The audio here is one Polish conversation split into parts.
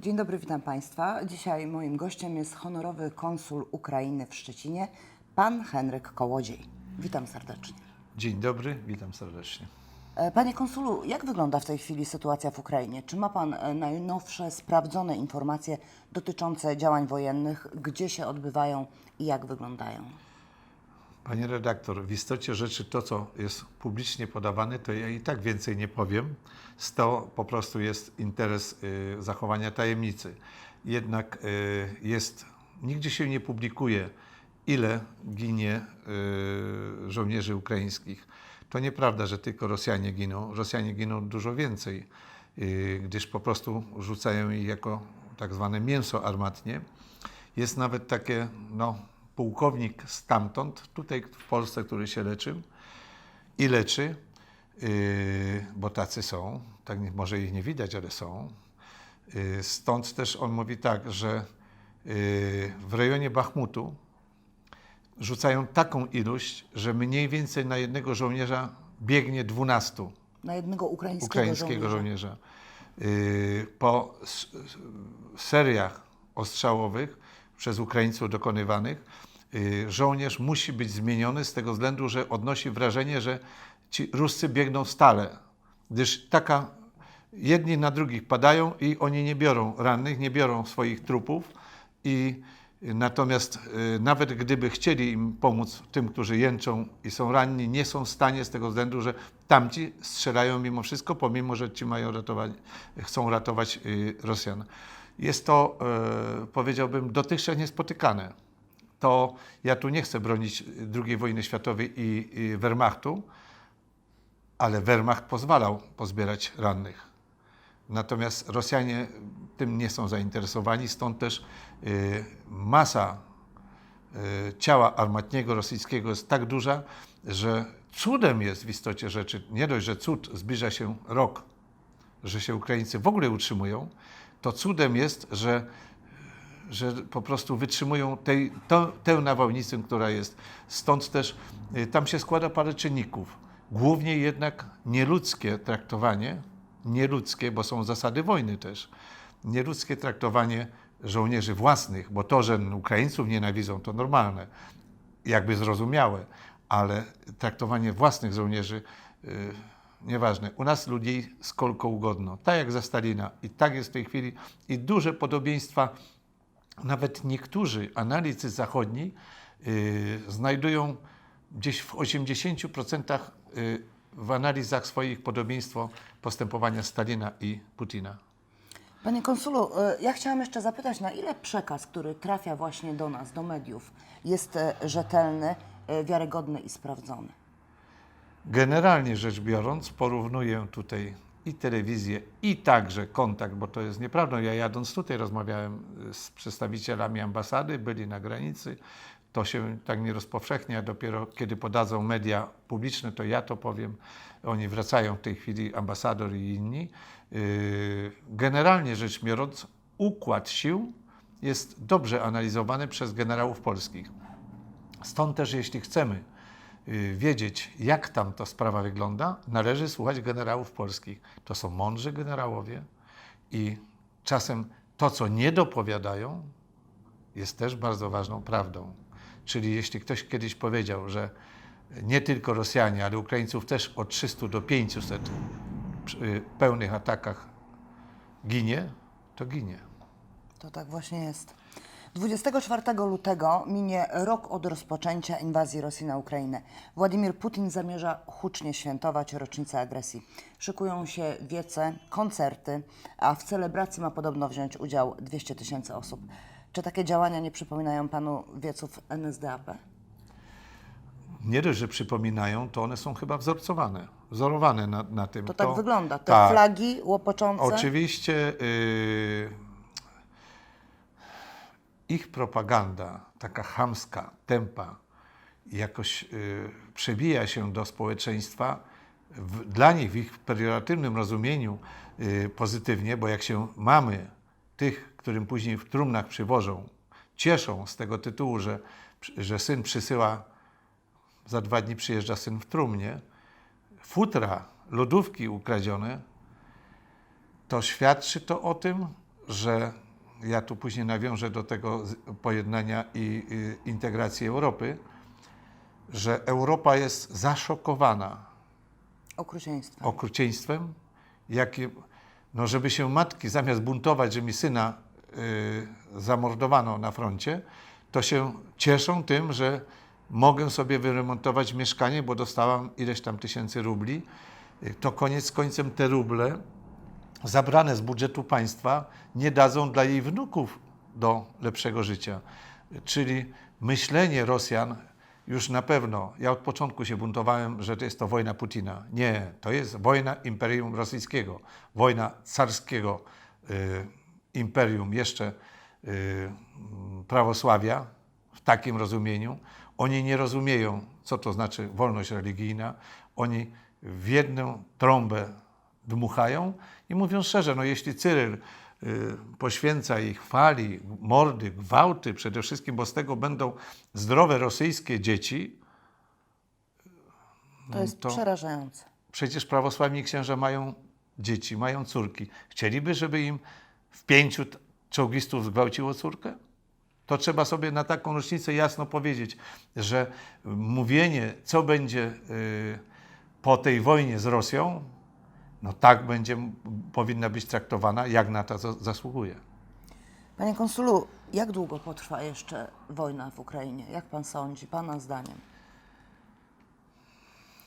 Dzień dobry, witam Państwa. Dzisiaj moim gościem jest honorowy konsul Ukrainy w Szczecinie, pan Henryk Kołodziej. Witam serdecznie. Dzień dobry, witam serdecznie. E, Panie konsulu, jak wygląda w tej chwili sytuacja w Ukrainie? Czy ma Pan e, najnowsze, sprawdzone informacje dotyczące działań wojennych, gdzie się odbywają i jak wyglądają? Panie redaktor, w istocie rzeczy to, co jest publicznie podawane, to ja i tak więcej nie powiem. To po prostu jest interes y, zachowania tajemnicy. Jednak y, jest, nigdzie się nie publikuje, ile ginie y, żołnierzy ukraińskich. To nieprawda, że tylko Rosjanie giną. Rosjanie giną dużo więcej, y, gdyż po prostu rzucają ich jako tak zwane mięso armatnie. Jest nawet takie, no, pułkownik stamtąd, tutaj w Polsce, który się leczył i leczy, yy, bo tacy są, tak może ich nie widać, ale są. Yy, stąd też on mówi tak, że yy, w rejonie Bachmutu rzucają taką ilość, że mniej więcej na jednego żołnierza biegnie 12 Na jednego ukraińskiego, ukraińskiego żołnierza. żołnierza. Po seriach ostrzałowych przez Ukraińców dokonywanych, żołnierz musi być zmieniony z tego względu, że odnosi wrażenie, że ci Ruscy biegną stale, gdyż taka jedni na drugich padają i oni nie biorą rannych, nie biorą swoich trupów i Natomiast y, nawet gdyby chcieli im pomóc, tym, którzy jęczą i są ranni, nie są w stanie z tego względu, że tamci strzelają mimo wszystko, pomimo że ci mają ratować, chcą ratować y, Rosjan. Jest to, y, powiedziałbym, dotychczas niespotykane. To ja tu nie chcę bronić II wojny światowej i, i Wehrmachtu, ale Wehrmacht pozwalał pozbierać rannych. Natomiast Rosjanie tym nie są zainteresowani, stąd też y, masa y, ciała armatniego rosyjskiego jest tak duża, że cudem jest w istocie rzeczy, nie dość, że cud zbliża się rok, że się Ukraińcy w ogóle utrzymują, to cudem jest, że, że po prostu wytrzymują tej, to, tę nawałnicę, która jest. Stąd też y, tam się składa parę czynników. Głównie jednak nieludzkie traktowanie, nieludzkie, bo są zasady wojny też, nieludzkie traktowanie żołnierzy własnych, bo to, że Ukraińców nienawidzą, to normalne, jakby zrozumiałe, ale traktowanie własnych żołnierzy yy, nieważne. U nas ludzi z kolką ugodno, tak jak za Stalina i tak jest w tej chwili i duże podobieństwa, nawet niektórzy analitycy zachodni yy, znajdują gdzieś w 80% yy, w analizach swoich podobieństwo postępowania Stalina i Putina. Panie konsulu, e, ja chciałam jeszcze zapytać, na ile przekaz, który trafia właśnie do nas, do mediów, jest rzetelny, wiarygodny i sprawdzony? Generalnie rzecz biorąc, porównuję tutaj i telewizję, i także kontakt, bo to jest nieprawdą. Ja jadąc tutaj rozmawiałem y, z przedstawicielami ambasady, byli na granicy. To się tak nie rozpowszechnia. Dopiero kiedy podadzą media publiczne, to ja to powiem. Oni wracają w tej chwili, ambasador i inni. Yy, Generalnie rzecz biorąc, układ sił jest dobrze analizowany przez generałów polskich. Stąd też, jeśli chcemy y, wiedzieć, jak tam ta sprawa wygląda, należy słuchać generałów polskich. To są mądrzy generałowie i czasem to, co nie dopowiadają, jest też bardzo ważną prawdą. Czyli jeśli ktoś kiedyś powiedział, że nie tylko Rosjanie, ale Ukraińców też od 300 do 500 przy pełnych atakach ginie, to ginie. To tak właśnie jest. 24 lutego minie rok od rozpoczęcia inwazji Rosji na Ukrainę. Władimir Putin zamierza hucznie świętować rocznicę agresji. Szykują się wiece, koncerty, a w celebracji ma podobno wziąć udział 200 tysięcy osób. Czy takie działania nie przypominają panu wieców NSDAP? Nie dość, że przypominają, to one są chyba wzorcowane, wzorowane na, na tym. To tak wygląda. Te tak. flagi łopoczące. Oczywiście y, ich propaganda, taka chamska, tempa, jakoś y, przebija się do społeczeństwa. W, dla nich w ich pejoratywnym rozumieniu y, pozytywnie, bo jak się mamy tych, którym później w trumnach przywożą, cieszą z tego tytułu, że, że syn przysyła, za dwa dni przyjeżdża syn w trumnie, futra, lodówki ukradzione, to świadczy to o tym, że ja tu później nawiążę do tego pojednania i integracji Europy, że Europa jest zaszokowana okrucieństwem, jakie, no żeby się matki zamiast buntować, że mi syna y, zamordowano na froncie, to się cieszą tym, że mogę sobie wyremontować mieszkanie, bo dostałam ileś tam tysięcy rubli. Y, To koniec końcem te ruble zabrane z budżetu państwa nie dadzą dla jej wnuków do lepszego życia. Czyli myślenie Rosjan już na pewno, ja od początku się buntowałem, że to jest to wojna Putina. Nie, to jest wojna Imperium Rosyjskiego, wojna carskiego y, imperium, jeszcze y, prawosławia w takim rozumieniu. Oni nie rozumieją, co to znaczy wolność religijna. Oni w jedną trąbę dmuchają i mówią szczerze, no jeśli Cyryl y, poświęca i chwali mordy, gwałty przede wszystkim, bo z tego będą zdrowe rosyjskie dzieci, To jest to- przerażające. przecież prawosławni księża mają dzieci, mają córki. Chcieliby, żeby im w pięciu czołgistów zgwałciło córkę? To trzeba sobie na taką rocznicę jasno powiedzieć, że mówienie, co będzie y, po tej wojnie z Rosją, no tak będzie, powinna być traktowana, jak na to za- zasługuje. Panie konsulu, jak długo potrwa jeszcze wojna w Ukrainie? Jak pan sądzi, pana zdaniem?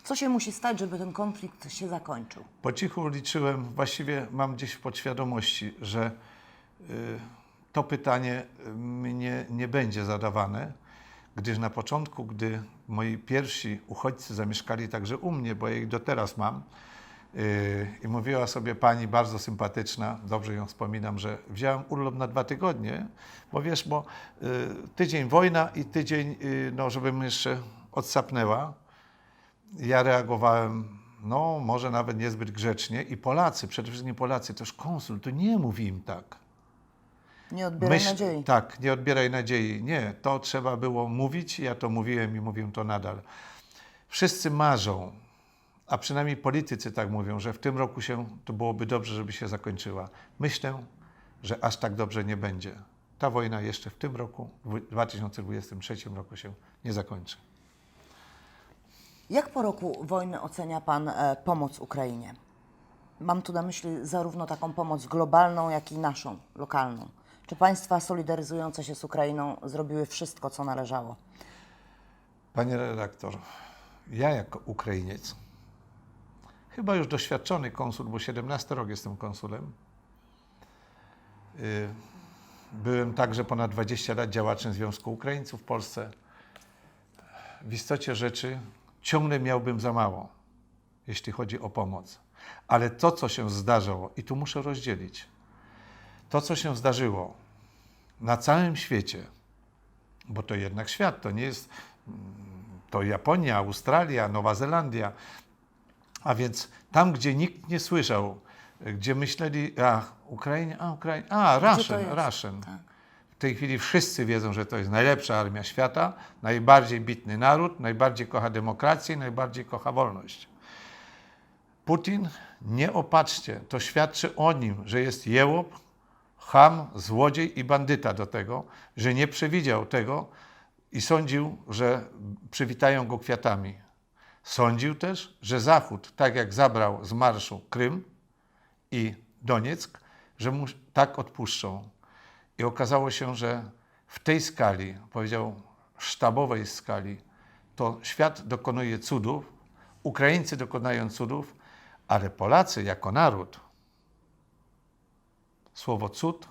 Co się musi stać, żeby ten konflikt się zakończył? Po cichu liczyłem, właściwie mam gdzieś w podświadomości, że y, to pytanie y, mnie nie będzie zadawane, gdyż na początku, gdy moi pierwsi uchodźcy zamieszkali także u mnie, bo ja ich do teraz mam, i mówiła sobie pani bardzo sympatyczna, dobrze ją wspominam, że wziąłem urlop na dwa tygodnie, bo wiesz, bo y, tydzień wojna i tydzień, y, no, żebym jeszcze odsapnęła ja reagowałem, no może nawet niezbyt grzecznie i Polacy, przede wszystkim Polacy, też konsul, to nie mówi im tak. Nie odbieraj Myśl- nadziei. Tak, nie odbieraj nadziei. Nie, to trzeba było mówić, ja to mówiłem i mówię to nadal. Wszyscy marzą, a przynajmniej politycy tak mówią, że w tym roku się, to byłoby dobrze, żeby się zakończyła. Myślę, że aż tak dobrze nie będzie. Ta wojna jeszcze w tym roku, w 2023 roku się nie zakończy. Jak po roku wojny ocenia pan e, pomoc Ukrainie? Mam tu na myśli zarówno taką pomoc globalną, jak i naszą, lokalną. Czy państwa solidaryzujące się z Ukrainą zrobiły wszystko, co należało? Panie redaktor, ja jako Ukrainiec, chyba już doświadczony konsul, bo 17 rok jestem konsulem, y, byłem także ponad 20 lat działaczem Związku Ukraińców w Polsce. W istocie rzeczy ciągle miałbym za mało, jeśli chodzi o pomoc. Ale to, co się zdarzyło, i tu muszę rozdzielić, to, co się zdarzyło na całym świecie, bo to jednak świat, to nie jest to Japonia, Australia, Nowa Zelandia. A więc tam, gdzie nikt nie słyszał, gdzie myśleli, a Ukrainie, a Ukrainie, a jest? Russian. Tak. W tej chwili wszyscy wiedzą, że to jest najlepsza armia świata, najbardziej bitny naród, najbardziej kocha demokrację, najbardziej kocha wolność. Putin, nie opatrzcie, to świadczy o nim, że jest jełop, ham, złodziej i bandyta do tego, że nie przewidział tego i sądził, że przywitają go kwiatami. Sądził też, że Zachód, tak jak zabrał z marszu Krym i Donieck, że mu tak odpuszczą. I okazało się, że w tej skali, powiedział sztabowej skali, to świat dokonuje cudów, Ukraińcy dokonają cudów, ale Polacy jako naród, słowo cud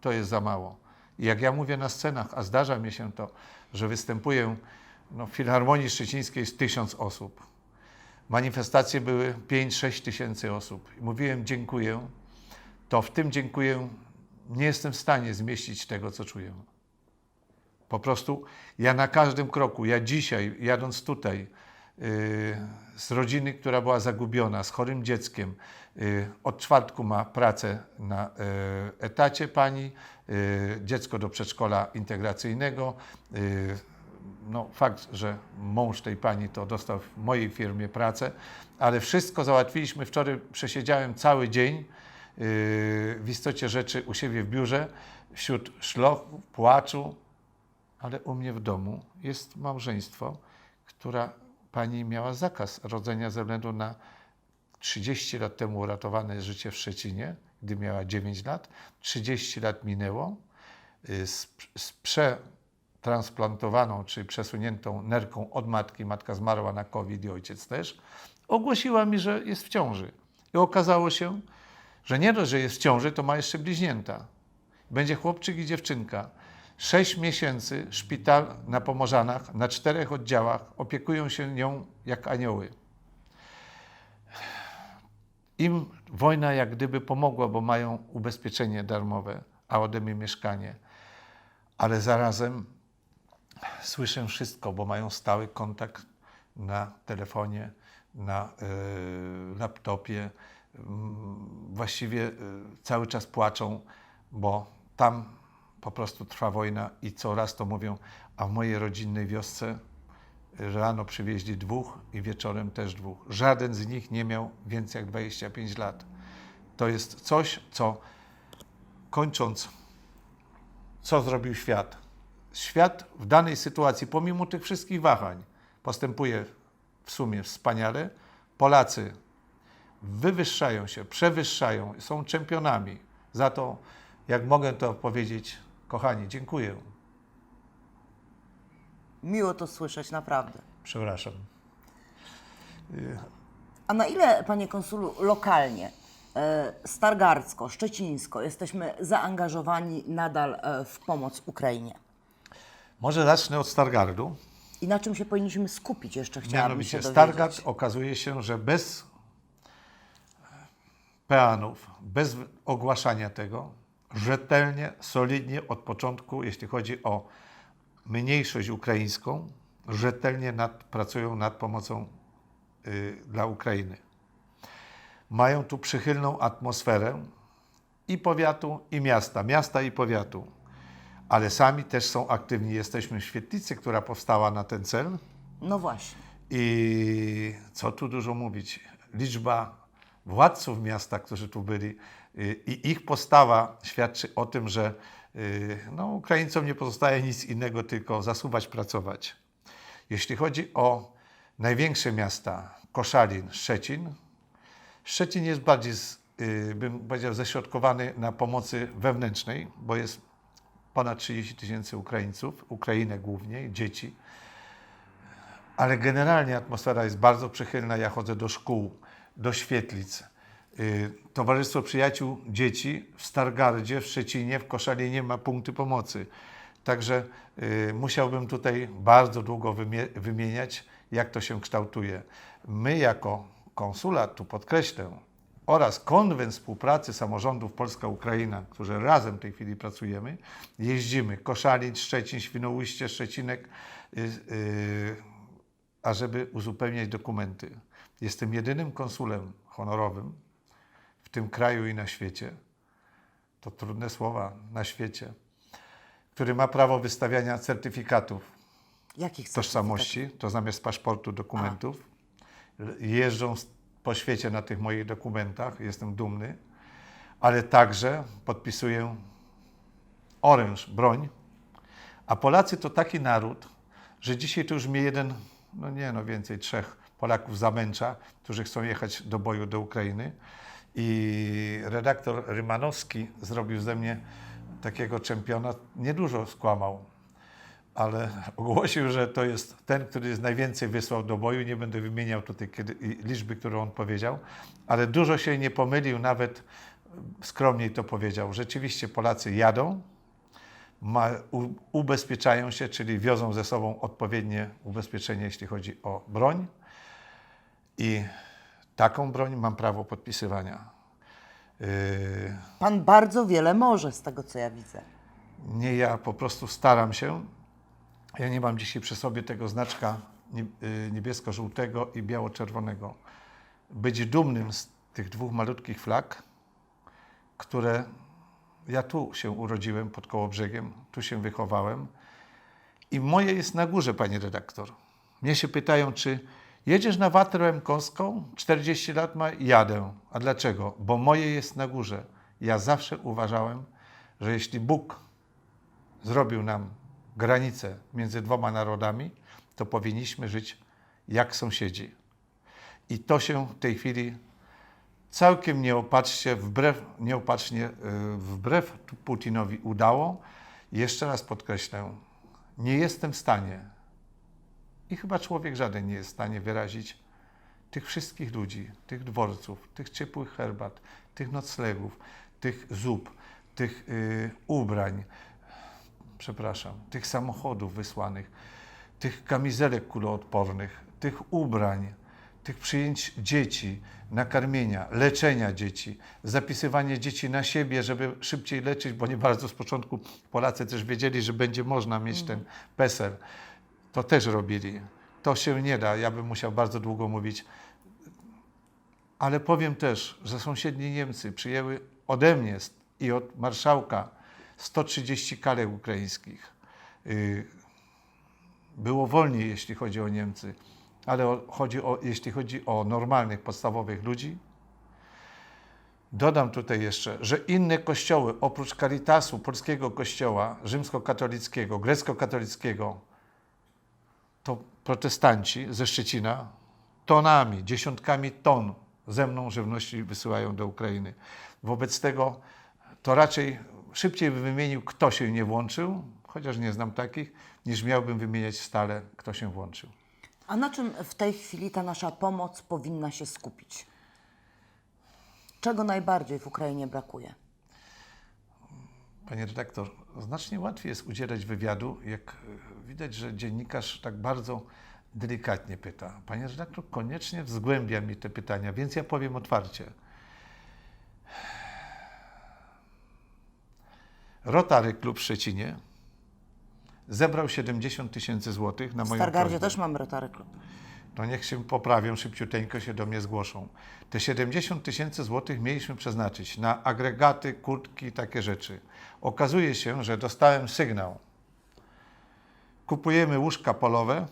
to jest za mało. I jak ja mówię na scenach, a zdarza mi się to, że występuję no, w Filharmonii Szczecińskiej jest tysiąc osób. Manifestacje były 5-6 tysięcy osób. Mówiłem dziękuję, to w tym dziękuję nie jestem w stanie zmieścić tego, co czuję. Po prostu ja na każdym kroku, ja dzisiaj jadąc tutaj yy, z rodziny, która była zagubiona, z chorym dzieckiem, yy, od czwartku ma pracę na yy, etacie pani, dziecko do przedszkola integracyjnego. Yy, no, fakt, że mąż tej pani to dostał w mojej firmie pracę, ale wszystko załatwiliśmy. Wczoraj przesiedziałem cały dzień w istocie rzeczy u siebie w biurze, wśród szlochów, płaczu, ale u mnie w domu jest małżeństwo, która pani miała zakaz rodzenia ze względu na 30 lat temu uratowane życie w Szczecinie, gdy miała 9 lat. 30 lat minęło y, przetransplantowaną czy przesuniętą nerką od matki, matka zmarła na COVID i ojciec też, ogłosiła mi, że jest w ciąży. I okazało się, że nie dość, że jest w ciąży, to ma jeszcze bliźnięta. Będzie chłopczyk i dziewczynka. Sześć miesięcy szpital na Pomorzanach, na czterech oddziałach, opiekują się nią jak anioły. Im wojna jak gdyby pomogła, bo mają ubezpieczenie darmowe, a ode mnie mieszkanie. Ale zarazem słyszę wszystko, bo mają stały kontakt na telefonie, na y, laptopie. Mm, Właściwie y, cały czas płaczą, bo tam po prostu trwa wojna i co raz to mówią, a w mojej rodzinnej wiosce Rano przywieźli dwóch i wieczorem też dwóch. Żaden z nich nie miał więcej jak 25 lat. To jest coś, co kończąc, co zrobił świat? Świat w danej sytuacji, pomimo tych wszystkich wahań, postępuje w sumie wspaniale. Polacy wywyższają się, przewyższają, są czempionami. Za to, jak mogę to powiedzieć, kochani, dziękuję. Miło to słyszeć, naprawdę. Przepraszam. A na ile, panie konsulu, lokalnie, e, stargardzko, szczecińsko, jesteśmy zaangażowani nadal e, w pomoc Ukrainie? Może zacznę od Stargardu. I na czym się powinniśmy skupić jeszcze, chciałabym Mianowicie się dowiedzieć. Stargard okazuje się, że bez peanów, bez ogłaszania tego, rzetelnie, solidnie od początku, jeśli chodzi o mniejszość ukraińską, rzetelnie nad, pracują nad pomocą y, dla Ukrainy. Mają tu przychylną atmosferę i powiatu, i miasta, miasta i powiatu, ale sami też są aktywni. Jesteśmy w świetlicy, która powstała na ten cel. No właśnie. I co tu dużo mówić, liczba władców miasta, którzy tu byli y, i ich postawa świadczy o tym, że y, no, Ukraińcom nie pozostaje nic innego, tylko zasuwać, pracować. Jeśli chodzi o największe miasta, Koszalin, Szczecin, Szczecin jest bardziej, y, bym powiedział, ześrodkowany na pomocy wewnętrznej, bo jest ponad 30 tysięcy Ukraińców, Ukrainek głównie, dzieci. Ale generalnie atmosfera jest bardzo przychylna. Ja chodzę do szkół, do świetlic. Y, Towarzystwo Przyjaciół Dzieci w Stargardzie, w Szczecinie, w Koszalinie ma punkty pomocy. Także y, musiałbym tutaj bardzo długo wymie- wymieniać, jak to się kształtuje. My jako konsulat, tu podkreślę, oraz konwent współpracy samorządów Polska-Ukraina, którzy razem w tej chwili pracujemy, jeździmy Koszalin, Szczecin, Świnoujście, Szczecinek, y, y, ażeby uzupełniać dokumenty. Jestem jedynym konsulem honorowym w tym kraju i na świecie. To trudne słowa, na świecie, który ma prawo wystawiania certyfikatów Jakich tożsamości, to zamiast paszportu dokumentów. L- Jeżdżą po świecie na tych moich dokumentach, jestem dumny, ale także podpisuję oręż, broń. A Polacy to taki naród, że dzisiaj to już mnie jeden, no nie no więcej, trzech Polaków zamęcza, którzy chcą jechać do boju do Ukrainy. I redaktor Rymanowski zrobił ze mnie takiego czempiona, niedużo skłamał, ale ogłosił, że to jest ten, który jest najwięcej wysłał do boju. Nie będę wymieniał tutaj liczby, którą on powiedział, ale dużo się nie pomylił, nawet skromniej to powiedział. Rzeczywiście Polacy jadą, ma, u, ubezpieczają się, czyli wiozą ze sobą odpowiednie ubezpieczenie, jeśli chodzi o broń. I taką broń mam prawo podpisywania. Yy, Pan bardzo wiele może, z tego co ja widzę. nie, ja po prostu staram się. Ja nie mam dzisiaj przy sobie tego znaczka y, niebiesko-żółtego i biało-czerwonego. Być dumnym z tych dwóch malutkich flag, które ja tu się urodziłem pod Kołobrzegiem, tu się wychowałem i moje jest na górze, pani redaktor. Mnie się pytają, czy Jedziesz na Watrę Mkowską, 40 lat ma, jadę. A dlaczego? Bo moje jest na górze. Ja zawsze uważałem, że jeśli Bóg zrobił nam granicę między dwoma narodami, to powinniśmy żyć jak sąsiedzi. I to się w tej chwili całkiem nieopatrznie, wbrew, nieopatrznie, yy, wbrew Putinowi udało. Jeszcze raz podkreślę, nie jestem w stanie i chyba człowiek żaden nie jest w stanie wyrazić tych wszystkich ludzi, tych dworców, tych ciepłych herbat, tych noclegów, tych zup, tych y, ubrań, przepraszam, tych samochodów wysłanych, tych kamizelek kuloodpornych, tych ubrań, tych przyjęć dzieci, nakarmienia, leczenia dzieci, zapisywanie dzieci na siebie, żeby szybciej leczyć, bo nie bardzo z początku Polacy też wiedzieli, że będzie można mieć ten PESEL. To też robili. To się nie da. Ja bym musiał bardzo długo mówić. Ale powiem też, że sąsiedni Niemcy przyjęły ode mnie i od marszałka 130 kalek ukraińskich. Y, Było wolniej, jeśli chodzi o Niemcy, ale chodzi o, jeśli chodzi o normalnych, podstawowych ludzi, Dodam tutaj jeszcze, że inne kościoły, oprócz Caritasu, polskiego kościoła rzymskokatolickiego, grecko-katolickiego, to protestanci ze Szczecina tonami, dziesiątkami ton ze mną żywności wysyłają do Ukrainy. Wobec tego to raczej szybciej bym wymienił, kto się nie włączył, chociaż nie znam takich, niż miałbym wymieniać stale, kto się włączył. A na czym w tej chwili ta nasza pomoc powinna się skupić? Czego najbardziej w Ukrainie brakuje? Panie redaktor, znacznie łatwiej jest udzielać wywiadu, jak widać, że dziennikarz tak bardzo delikatnie pyta. Panie redaktor koniecznie wzgłębia mi te pytania, więc ja powiem otwarcie. Rotary Klub w Szczecinie zebrał 70 tysięcy złotych na W moją Stargardzie prośbę. też mamy Rotary Club. To niech się poprawią, szybciuteńko się do mnie zgłoszą. Te 70 tysięcy złotych mieliśmy przeznaczyć na agregaty, kurtki, takie rzeczy. Okazuje się, że dostałem sygnał. Kupujemy łóżka polowe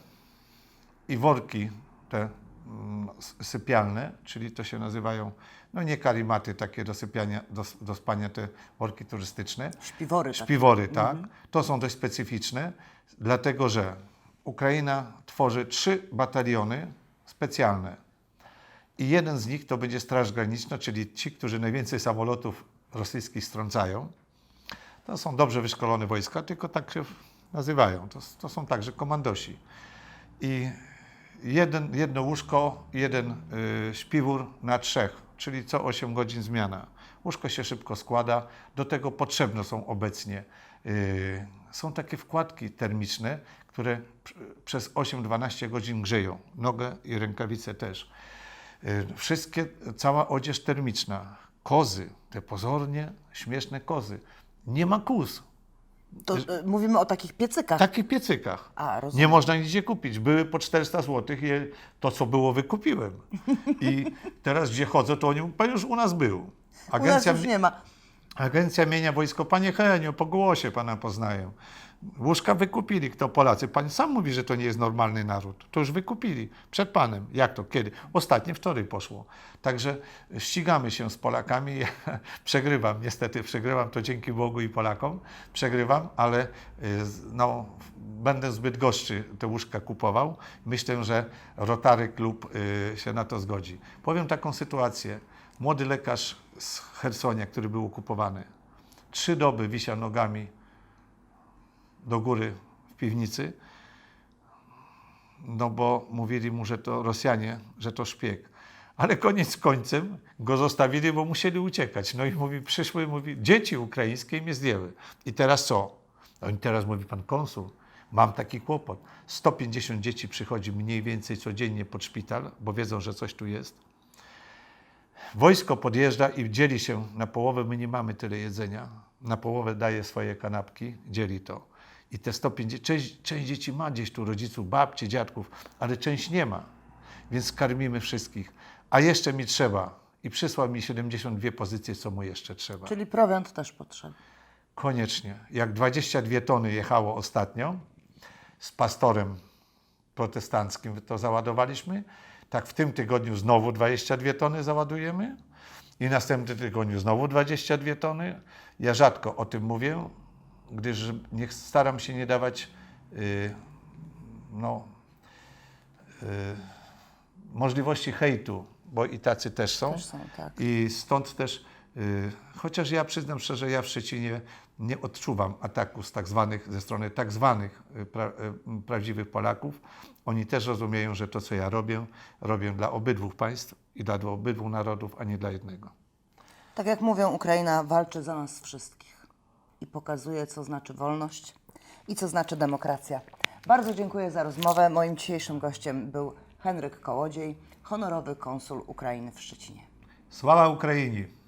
i worki te mm, sypialne, czyli to się nazywają, no nie karimaty takie do sypiania, do, do spania, te worki turystyczne. Śpiwory. takie. Śpiwory, tak. To są dość specyficzne, dlatego że Ukraina tworzy trzy bataliony specjalne. I jeden z nich to będzie Straż Graniczna, czyli ci, którzy najwięcej samolotów rosyjskich strącają. To są dobrze wyszkolone wojska, tylko tak się nazywają. To, to są także komandosi. I jeden, jedno łóżko, jeden y, śpiwór na trzech, czyli co 8 godzin zmiana. Łóżko się szybko składa, do tego potrzebne są obecnie. y, są takie wkładki termiczne, które pr- przez 8-12 godzin grzeją. Nogę i rękawice też. Y, Wszystkie, cała odzież termiczna. Kozy, te pozornie śmieszne kozy. Nie ma kóz. To, y, mówimy o takich piecykach. Takich piecykach. A, rozumiem. Nie można nigdzie kupić. Były po 400 zł i to, co było, wykupiłem. I teraz, gdzie chodzę, to oni pan już u nas był. U nas już nie ma. Agencja mienia wojsko. Panie Henio, po głosie pana poznaję. Łóżka wykupili. Kto Polacy? Pan sam mówi, że to nie jest normalny naród. To już wykupili. Przed panem. Jak to? Kiedy? Ostatnie wczoraj poszło. Także ścigamy się z Polakami. Przegrywam. Niestety przegrywam to dzięki Bogu i Polakom. Przegrywam, ale y, no, będę zbyt goszczy te łóżka kupował. Myślę, że Rotary Klub y, się na to zgodzi. Powiem taką sytuację. Młody lekarz z Hersonia, który był okupowany, trzy doby wisiał nogami do góry w piwnicy, no bo mówili mu, że to Rosjanie, że to szpieg. Ale koniec końcem go zostawili, bo musieli uciekać. No i mówi, przyszły, mówi, dzieci ukraińskie mnie zdjęły. I teraz co? No i teraz mówi pan konsul, mam taki kłopot. 150 dzieci przychodzi mniej więcej codziennie pod szpital, bo wiedzą, że coś tu jest. Wojsko podjeżdża i dzieli się na połowę. My nie mamy tyle jedzenia. Na połowę daje swoje kanapki, dzieli to. I te 150, część, część dzieci ma gdzieś tu rodziców, babci, dziadków, ale część nie ma. Więc karmimy wszystkich. A jeszcze mi trzeba. I przysłał mi 72 pozycje, co mu jeszcze trzeba. Czyli prowiant też potrzebny. Koniecznie. Jak 22 tony jechało ostatnio z pastorem protestanckim to załadowaliśmy. Tak w tym tygodniu znowu 22 tony załadujemy i następnym tygodniu znowu 22 tony. Ja rzadko o tym mówię, gdyż nie, staram się nie dawać y, no, y, możliwości hejtu, bo i tacy też są. Też są, tak. I stąd też, chociaż ja przyznam szczerze, ja w Szczecinie nie odczuwam ataku z tak zwanych, ze strony tak zwanych y, pra, y, prawdziwych Polaków. Oni też rozumieją, że to, co ja robię, robię dla obydwu państw i dla obydwu narodów, a nie dla jednego. Tak jak mówią, Ukraina walczy za nas wszystkich i pokazuje, co znaczy wolność i co znaczy demokracja. Bardzo dziękuję za rozmowę. Moim dzisiejszym gościem był Henryk Kołodziej, honorowy konsul Ukrainy w Szczecinie. Sława Ukrainie!